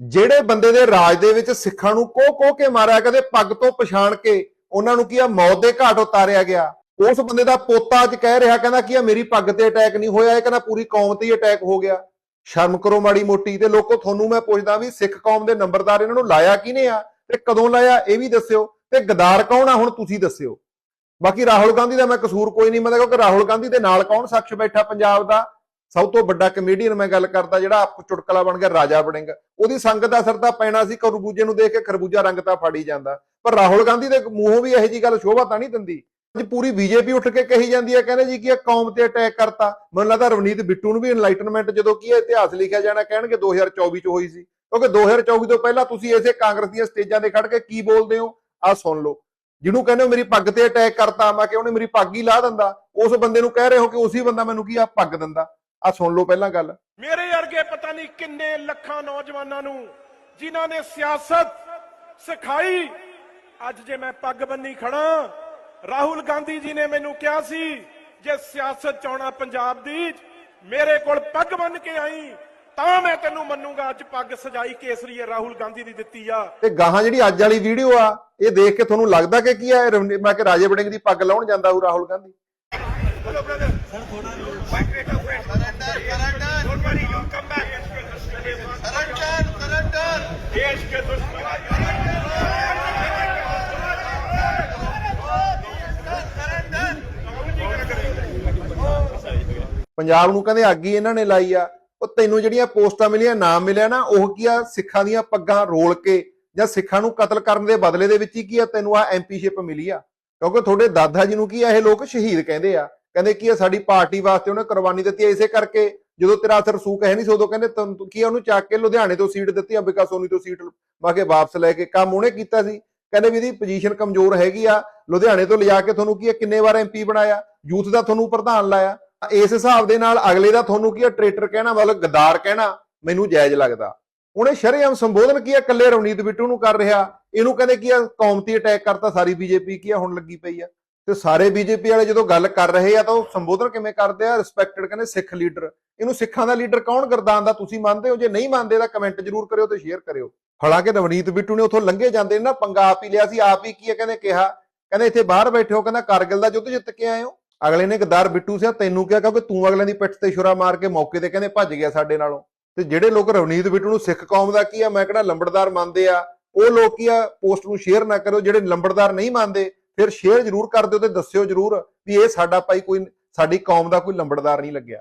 ਜਿਹੜੇ ਬੰਦੇ ਦੇ ਰਾਜ ਦੇ ਵਿੱਚ ਸਿੱਖਾਂ ਨੂੰ ਕੋਹ ਕੋਹ ਕੇ ਮਾਰਿਆ, ਕਦੇ ਪੱਗ ਤੋਂ ਪਛਾਣ ਕੇ ਉਹਨਾਂ ਨੂੰ ਕੀ ਆ, ਮੌਤ ਦੇ ਘਾਟ ਉਤਾਰਿਆ ਗਿਆ। ਉਸ ਬੰਦੇ ਦਾ ਪੋਤਾ ਅੱਜ ਕਹਿ ਰਿਹਾ, ਕਹਿੰਦਾ ਕੀ ਆ ਮੇਰੀ ਪੱਗ ਤੇ ਅਟੈਕ ਨਹੀਂ ਹੋਇਆ, ਇਹ ਕਹਿੰਦਾ ਪੂਰੀ ਕੌਮ ਤੇ ਹੀ ਅਟੈਕ ਹੋ ਗਿਆ। ਸ਼ਰਮ ਕਰੋ ਮਾੜੀ ਮੋਟੀ, ਤੇ ਲੋਕੋ, ਤੁਹਾਨੂੰ ਮੈਂ ਪੁੱਛਦਾ ਵੀ ਸਿੱਖ ਕੌਮ ਦੇ ਨੰਬਰਦਾਰ ਇਹਨਾਂ ਨੂੰ ਲਾਇਆ ਕਿਹਨੇ ਆ, ਤੇ ਕਦੋਂ ਲਾਇਆ, ਇਹ ਵੀ ਦੱਸਿਓ। ਤੇ ਗਦਾਰ ਕੌਣ ਆ, ਹੁਣ ਤੁਸੀਂ ਦੱਸਿਓ। ਬਾਕੀ ਰਾਹੁਲ ਗਾਂਧੀ ਦਾ ਮੈਂ ਕਸੂਰ ਕੋਈ ਨਹੀਂ ਮੰਨਦਾ, ਕਿਉਂਕਿ ਰਾਹੁਲ ਗਾਂਧੀ ਦੇ ਨਾਲ ਕੌਣ ਸ਼ਖਸ ਬੈਠਾ ਪੰਜਾਬ ਦਾ? ਸਭ ਤੋਂ ਵੱਡਾ ਕਮੇਡੀਅਨ ਮੈਂ ਗੱਲ ਕਰਦਾ ਜਿਹੜਾ ਆਪ ਚੁਟਕਲਾ ਬਣ ਗਿਆ, ਰਾਜਾ ਬਣੇਗਾ। ਉਹਦੀ ਸੰਗਤ ਦਾ ਅਸਰ ਤਾਂ ਪੈਣਾ ਸੀ, ਕਰਬੂਜੇ ਨੂੰ ਦੇਖ ਕੇ ਖਰਬੂਜਾ ਰੰਗ ਤਾਂ ਫਾੜੀ ਜਾਂਦਾ। ਪਰ ਰਾਹੁਲ ਗਾਂਧੀ ਦੇ ਮੂੰਹੋਂ ਵੀ ਇਹੋ ਜੀ ਗੱਲ ਸ਼ੋਭਾ ਤਾਂ ਨਹੀਂ ਦਿੰਦੀ। ਅੱਜ ਪੂਰੀ ਬੀਜੇਪੀ ਉੱਠ ਕੇ ਕਹੀ ਜਾਂਦੀ ਹੈ, ਕਹਿੰਦੇ ਜੀ ਕਿ ਇਹ ਕੌਮ ਤੇ ਅਟੈਕ ਕਰਤਾ। ਮੈਨੂੰ ਲੱਗਦਾ ਰਵਨੀਤ ਬਿੱਟੂ ਨੂੰ ਵੀ ਇਨਲਾਈਟਨਮੈਂਟ ਜਦੋਂ ਕੀ ਹੈ ਇਤਿਹਾਸ ਲਿਖਿਆ ਜਾਣਾ ਕਹਿਣਗੇ 2024 ਚ ਹੋਈ ਸੀ। ਕਿਉਂਕਿ 2024 ਤੋਂ ਪਹਿਲਾਂ ਤੁਸੀਂ ਇਸੇ ਕਾਂਗਰਸ ਦੀਆਂ ਸਟੇਜਾਂ ਤੇ ਖੜ ਕੇ ਕੀ ਬੋਲਦੇ ਹੋ, ਆਹ ਸੁਣ ਲਓ। ਜਿਹਨੂੰ ਕਹਿੰਦੇ ਹੋ, ਮੇਰੀ ਪੱਗ ਤੇ ਅਟੈਕ ਕਰਤਾ ਮੈਂ ਕਿ ਉਹਨੇ ਮੇਰੀ ਪੱਗ ਹੀ ਲਾ ਦਿੰਦਾ? ਉਸ ਬੰਦੇ ਨੂੰ ਕਹਿ ਰਹੇ ਹੋ ਕਿ ਉਸੇ ਬੰਦਾ ਮੈਨੂੰ ਕੀ ਆ, ਪੱਗ ਦਿੰਦਾ। ਆ ਸੁਣ ਲਓ ਪਹਿਲਾਂ ਗੱਲ। ਮੇਰੇ ਵਰਗੇ ਪਤਾ ਨਹੀਂ ਕਿੰਨੇ ਲੱਖਾਂ ਨੌਜਵਾਨਾਂ ਨੂੰ ਜਿਨ੍ਹਾਂ ਨੇ ਸਿਆਸਤ ਸਿਖਾਈ। ਅੱਜ ਜੇ ਮੈਂ ਪੱਗ ਬੰਨੀ ਖੜਾ ਰਾਹੁਲ ਗਾਂਧੀ ਜੀ ਨੇ ਮੈਨੂੰ ਕਿਹਾ ਸੀ ਜੇ ਸਿਆਸਤ ਚਾਉਣਾ ਪੰਜਾਬ ਦੀ ਮੇਰੇ ਕੋਲ ਪੱਗ ਬੰਨ ਕੇ ਆਈ ਤਾਂ ਮੈਂ ਤੈਨੂੰ ਮੰਨੂਗਾ ਅੱਜ ਪੱਗ ਸਜਾਈ ਕੇਸਰੀ ਹੈ ਰਾਹੁਲ ਗਾਂਧੀ ਦੀ ਦਿੱਤੀ ਆ। ਤੇ ਗਾਹਾਂ ਜਿਹੜੀ ਅੱਜ ਵਾਲੀ ਵੀਡੀਓ ਆ ਇਹ ਦੇਖ ਕੇ ਤੁਹਾਨੂੰ ਲੱਗਦਾ ਕਿ ਕੀ ਆ? ਮੈਂ ਕਿ ਰਾਜੇ ਵੜਿੰਗ ਦੀ ਪੱਗ ਲਾਉਣ ਜਾਂਦਾ ਉਹ ਰਾਹੁਲ ਗਾਂਧੀ। ਦੇਸ਼ ਕੇ ਦੁਸ਼ਮਣ ਪੰਜਾਬ ਨੂੰ ਕਹਿੰਦੇ ਅੱਗ ਹੀ ਇਹਨਾਂ ਨੇ ਲਾਈ ਆ। ਉਹ ਤੈਨੂੰ ਜਿਹੜੀਆਂ ਪੋਸਟਾਂ ਮਿਲੀਆਂ, ਨਾਮ ਮਿਲਿਆ ਨਾ, ਉਹ ਕੀ ਆ? ਸਿੱਖਾਂ ਦੀਆਂ ਪੱਗਾਂ ਰੋਲ ਕੇ ਜਾਂ ਸਿੱਖਾਂ ਨੂੰ ਕਤਲ ਕਰਨ ਦੇ ਬਦਲੇ ਦੇ ਵਿੱਚ ਹੀ ਕੀ ਆ? ਤੈਨੂੰ ਆ ਐਮਪੀਸ਼ਿਪ ਮਿਲੀ ਆ। ਕਿਉਂਕਿ ਤੁਹਾਡੇ ਦਾਦਾ ਜੀ ਨੂੰ ਕੀ ਆ ਇਹ ਲੋਕ ਸ਼ਹੀਦ ਕਹਿੰਦੇ ਆ। ਕਹਿੰਦੇ ਕੀ ਆ ਸਾਡੀ ਪਾਰਟੀ ਵਾਸਤੇ ਉਹਨੇ ਕੁਰਬਾਨੀ ਦਿੱਤੀ ਇਸੇ ਕਰਕੇ। ਜਦੋਂ ਤੇਰਾ ਅਸਰ ਸੂਕ ਹੈ ਨਹੀਂ ਸੀ ਉਦੋਂ ਕਹਿੰਦੇ ਕੀ ਉਹਨੂੰ ਚੱਕ ਕੇ ਲੁਧਿਆਣੇ ਤੋਂ ਸੀਟ ਦਿੱਤੀ, ਅੰਬਿਕਾ ਸੋਨੀ ਤੋਂ ਸੀਟ ਬਾਕੇ ਵਾਪਸ ਲੈ ਕੇ ਕੰਮ ਉਹਨੇ ਕੀਤਾ ਸੀ। ਕਹਿੰਦੇ ਵੀ ਇਹਦੀ ਪੋਜੀਸ਼ਨ ਕਮਜ਼ੋਰ ਹੈਗੀ ਆ, ਲੁਧਿਆਣੇ ਤੋਂ ਲਿਜਾ ਕੇ ਤੁਹਾਨੂੰ ਕੀ ਆ, ਕਿੰਨੇ ਵਾਰ ਐਮਪੀ ਬਣਾਇਆ ਯੂਥ ਦਾ ਤੁਹਾਨੂੰ ਪ੍ਰਧਾਨ ਲਾਇਆ। ਇਸ ਹਿਸਾਬ ਦੇ ਨਾਲ ਅਗਲੇ ਦਾ ਤੁਹਾਨੂੰ ਕੀ ਆ ਟਰੇਟਰ ਕਹਿਣਾ, ਮਤਲਬ ਗਦਾਰ ਕਹਿਣਾ, ਮੈਨੂੰ ਜਾਇਜ਼ ਲੱਗਦਾ। ਉਹਨੇ ਸ਼ਰੇਆਮ ਸੰਬੋਧਨ ਕੀ ਆ, ਇਕੱਲੇ ਰਵਨੀਤ ਬਿੱਟੂ ਨੂੰ ਕਰ ਰਿਹਾ। ਇਹਨੂੰ ਕਹਿੰਦੇ ਕੀ ਆ ਕੌਮਤੀ ਅਟੈਕ ਕਰਤਾ, ਸਾਰੀ ਬੀਜੇਪੀ ਕੀ ਆ, ਹੁਣ ਲੱਗੀ ਪਈ ਆ। ਤੇ ਸਾਰੇ ਬੀਜੇਪੀ ਵਾਲੇ ਜਦੋਂ ਗੱਲ ਕਰ ਰਹੇ ਆ ਤਾਂ ਉਹ ਸੰਬੋਧਨ ਕਿਵੇਂ ਕਰਦੇ ਆ? ਰਿਸਪੈਕਟਡ ਕਹਿੰਦੇ ਸਿੱਖ ਲੀਡਰ। ਇਹਨੂੰ ਸਿੱਖਾਂ ਦਾ ਲੀਡਰ ਕੌਣ ਗਰਦਾਨ ਦਾ ਤੁਸੀਂ ਮੰਨਦੇ ਹੋ? ਜੇ ਨਹੀਂ ਮੰਨਦੇ ਤਾਂ ਕਮੈਂਟ ਜ਼ਰੂਰ ਕਰਿਓ ਤੇ ਸ਼ੇਅਰ ਕਰਿਓ। ਹਾਲਾਂਕਿ ਰਵਨੀਤ ਬਿੱਟੂ ਨੇ ਉੱਥੋਂ ਲੰਘੇ ਜਾਂਦੇ ਨੇ ਨਾ, ਪੰਗਾ ਆਪ ਹੀ ਲਿਆ ਸੀ, ਆਪ ਹੀ ਕੀ ਆ ਕਹਿੰਦੇ ਕਿਹਾ? ਕਹਿੰਦੇ ਇੱਥੇ ਬਾਹਰ ਬੈਠੇ ਹੋ, ਕਹਿੰਦਾ ਕਾਰਗਿਲ ਦਾ ਯੁੱਧ ਜਿੱਤ ਕੇ ਆਏ ਹੋ। ਅਗਲੇ ਨੇ ਗਦਾਰ ਬਿੱਟੂ ਸਿਆ ਤੈਨੂੰ ਕਿਹਾ ਕਿਉਂਕਿ ਤੂੰ ਅਗਲਿਆਂ ਦੀ ਪਿੱਠ ਤੇ ਛੁਰਾ ਮਾਰ ਕੇ ਮੌਕੇ ਤੇ ਕਹਿੰਦੇ ਭੱਜ ਗਿਆ ਸਾਡੇ ਨਾਲੋਂ। ਤੇ ਜਿਹੜੇ ਲੋਕ ਰਵਨੀਤ ਬਿੱਟੂ ਨੂੰ ਸਿੱਖ ਕੌਮ ਦਾ ਕੀ ਆ? ਮੈਂ ਕਿਹੜਾ ਲੰਬੜਦਾਰ ਮੰਨਦੇ ਆ। ਉਹ ਲੋਕ ਕੀ ਆ? ਪੋਸਟ ਨੂੰ ਸ਼ੇਅਰ ਨਾ ਕਰੋ ਜਿਹੜੇ ਲੰਬੜਦਾਰ ਨਹੀਂ ਮੰਨਦੇ ਫਿਰ ਸ਼ੇਅਰ ਜ਼ਰੂਰ ਕਰ ਦਿਓ ਤੇ ਦੱਸਿਓ ਜ਼ਰੂਰ ਵੀ ਇਹ ਸਾਡਾ ਭਾਈ ਕੋਈ, ਸਾਡੀ ਕੌਮ ਦਾ ਕੋਈ ਲੰਬੜਦਾਰ ਨਹੀਂ ਲੱਗਿਆ।